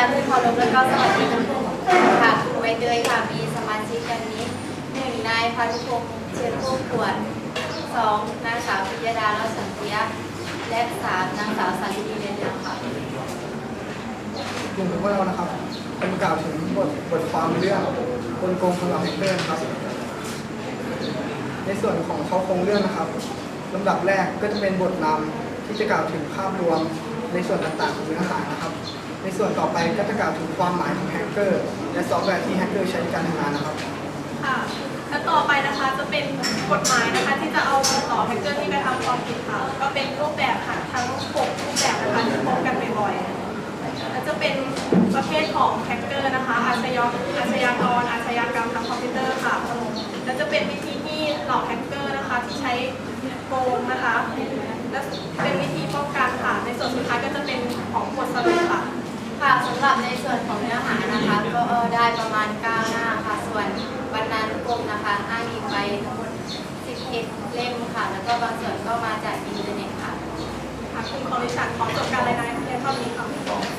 ารด้วยเคารพและก็สวัสดีทุกคนค่ะใบเตยค่ะ มีสมาชิกดังนี้หนึ่งนายพานุพงศ์เชียนผู้ขวดสองนางสาวปิยดาลสันติยและสามนางสาวสันติเรียนยังค่ะกลุ่มของพวกเรานะครับเป็นกล่าวถึงบทบทความเรื่องกลโกงของเราแฮกเกอร์นะครับ ในส่วนของเขาโครงเรื่องนะครับลำดับแรกก็จะเป็นบทนำที่จะกล่าวถึงภาพรวมในส่วนต่างๆของเนื้อหานะครับ ในส่วนต่อไปก็จะกล่าวถึงความหมายของแฮกเกอร์และซอฟต์แวร์ที่แฮกเกอร์ใช้ในการทำงานนะครับ ค่ะและต่อไปนะคะจะเป็นกฎหมายนะคะที่จะเอาผิดต่อแฮกเกอร์ที่กระทำความผิดค่ะก็เป็นรูปแบบค่ะทั้ง6รูปแบบนะคะที่พบกันบ่อยๆและจะเป็นประเภทของแฮกเกอร์นะคะ อาชญาอาชญากรอาชญากรรมทางคอมพิวเตอร์ค่ะและจะเป็นวิธีที่เหล่าแฮกเกอร์นะคะที่ใช้โกงนะคะ หรับในส่วนของเนื้อหานะคะ ก็ได้ประมาณ 9 หน้าค่ะ ส่วนบรรณานุกรมนะคะอ้างอิงไปทั้งหมด11 เล่มค่ะ แล้วก็บางส่วนก็มาจากอินเทอร์เน็ตค่ะค่ะคุณคอริชันขอจบการรายงานเพียงเท่านี้ค่ะ